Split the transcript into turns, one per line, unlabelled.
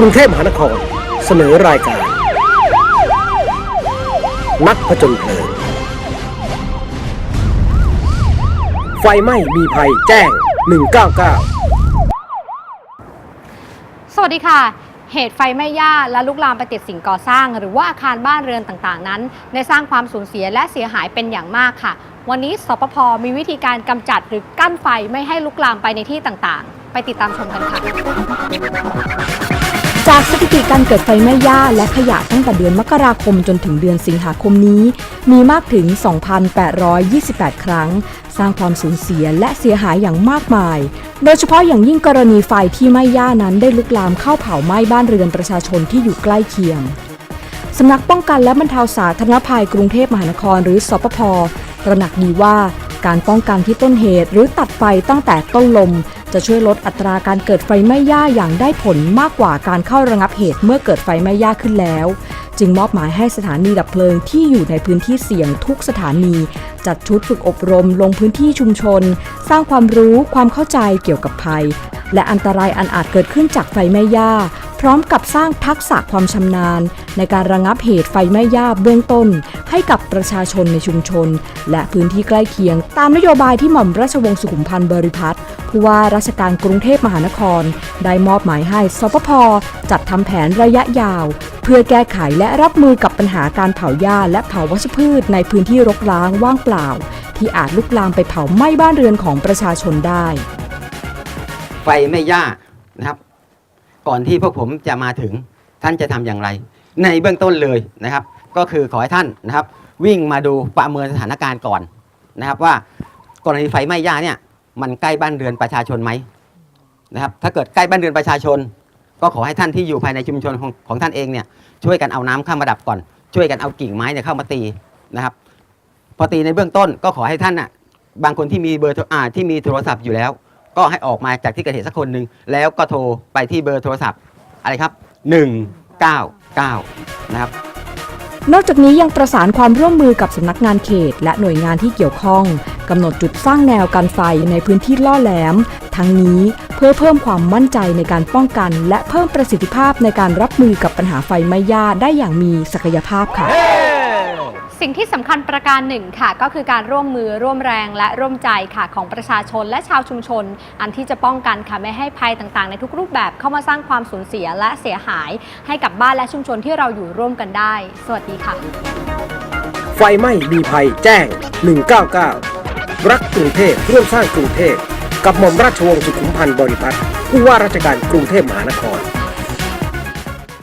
กรุงเทพมหานคร เสนอรายการ นักผจญเพลิง ไฟไหม้มีภัยแจ้ง 199
สวัสดีค่ะ เหตุไฟไหม้หญ้าและลุกลามไปติดสิ่งก่อสร้าง หรือว่าอาคารบ้านเรือนต่างๆนั้น ได้สร้างความสูญเสียและเสียหายเป็นอย่างมากค่ะ วันนี้สปภมีวิธีการกำจัดหรือกั้นไฟไม่ให้ลุกลามไปในที่ต่างๆ ไปติดตามชมกันค่ะ
จากสถิติการเกิดไฟไหม้หญ้าและขยะตั้งแต่เดือนมกราคมจนถึงเดือนสิงหาคมนี้ มีมากถึง 2,828 ครั้ง สร้างความสูญเสียและเสียหายอย่างมากมาย โดยเฉพาะอย่างยิ่งกรณีไฟที่ไหม้หญ้านั้นได้ลุกลามเข้าเผาไหม้บ้านเรือนประชาชนที่อยู่ใกล้เคียงสำนักป้องกันและบรรเทาสาธารณภัยกรุงเทพมหานครหรือสปภตระหนักดีว่าการป้องกันที่ต้นเหตุหรือตัดไฟตั้งแต่ต้นลม จะช่วยลดอัตราการเกิดไฟไหม้หญ้าอย่างได้ผลมากกว่าการเข้าระงับเหตุเมื่อเกิดไฟไหม้หญ้าขึ้นแล้ว จึงมอบหมายให้สถานีดับเพลิงที่อยู่ในพื้นที่เสี่ยงทุกสถานี จัดชุดฝึกอบรมลงพื้นที่ชุมชน สร้างความรู้ความเข้าใจเกี่ยวกับภัย และอันตรายอันอาจเกิดขึ้นจากไฟไหม้หญ้าพร้อมกับสร้างทักษะความชำนาญ ในการระงับเหตุไฟไหม้หญ้าเบื้องต้น ให้กับประชาชนในชุมชน และพื้นที่ใกล้เคียง ตามนโยบายที่หม่อมราชวงศ์สุขุมพันธ์บริพัตรผู้ว่าราชการกรุงเทพมหานคร ได้มอบหมายให้สปภจัดทำแผนระยะยาว เพื่อแก้ไขและรับมือกับปัญหาการเผาหญ้าและเผาวัชพืชในพื้นที่รกร้างว่างเปล่า ที่อาจลุกลามไปเผาไหม้บ้านเรือนของประชาชนได้
ไฟไม่ย่านะครับ ก่อนที่พวกผมจะมาถึงท่านจะทำอย่างไร ในเบื้องต้นเลยนะครับ ก็คือขอให้ท่านนะครับ วิ่งมาดูประเมินสถานการณ์ก่อนนะครับว่ากรณีไฟไหม้ย่าเนี่ยมันใกล้บ้านเรือนประชาชนไหมนะครับถ้าเกิดใกล้บ้านเรือนประชาชน ก็ขอให้ท่านที่อยู่ภายในชุมชนของของท่านเองเนี่ยช่วยกันเอาน้ำเข้ามาดับก่อน ช่วยกันเอากิ่งไม้เนี่ยเข้ามาตีนะครับพอตีในเบื้องต้นก็ขอให้ท่านอะบางคนที่มีเบอร์ทรอ่าที่มีโทรศัพท์อยู่แล้ว ก็ให้ออกมาจากที่เกิดเหตุสักคนหนึ่งแล้วก็โทรไปที่เบอร์โทรศัพท์อะไรครับ 199 นะครับ
นอกจากนี้ยังประสานความร่วมมือกับสำนักงานเขต และหน่วยงานที่เกี่ยวข้องกำหนดจุดสร้างแนวกันไฟในพื้นที่ล่อแหลม ทั้งนี้เพื่อเพิ่มความมั่นใจในการป้องกัน และเพิ่มประสิทธิภาพในการรับมือกับปัญหาไฟไหม้ย่าได้อย่างมีศักยภาพค่ะ
สิ่งที่สำคัญประการหนึ่งค่ะ ก็คือการร่วมมือร่วมแรงและร่วมใจค่ะของประชาชนและชาวชุมชน อันที่จะป้องกันค่ะไม่ให้ภัยต่างๆ ในทุกรูปแบบเข้ามาสร้างความสูญเสียและเสียหาย ให้กับบ้านและชุมชนที่เราอยู่ร่วมกันได้ สวัสดีค่ะ
ไฟไหม้มีภัยแจ้ง 199 รักกรุงเทพร่วมสร้างกรุงเทพกับหม่อมราชวงศ์สุขุมพันธ์บริพัตรผู้ว่าราชการกรุงเทพมหานคร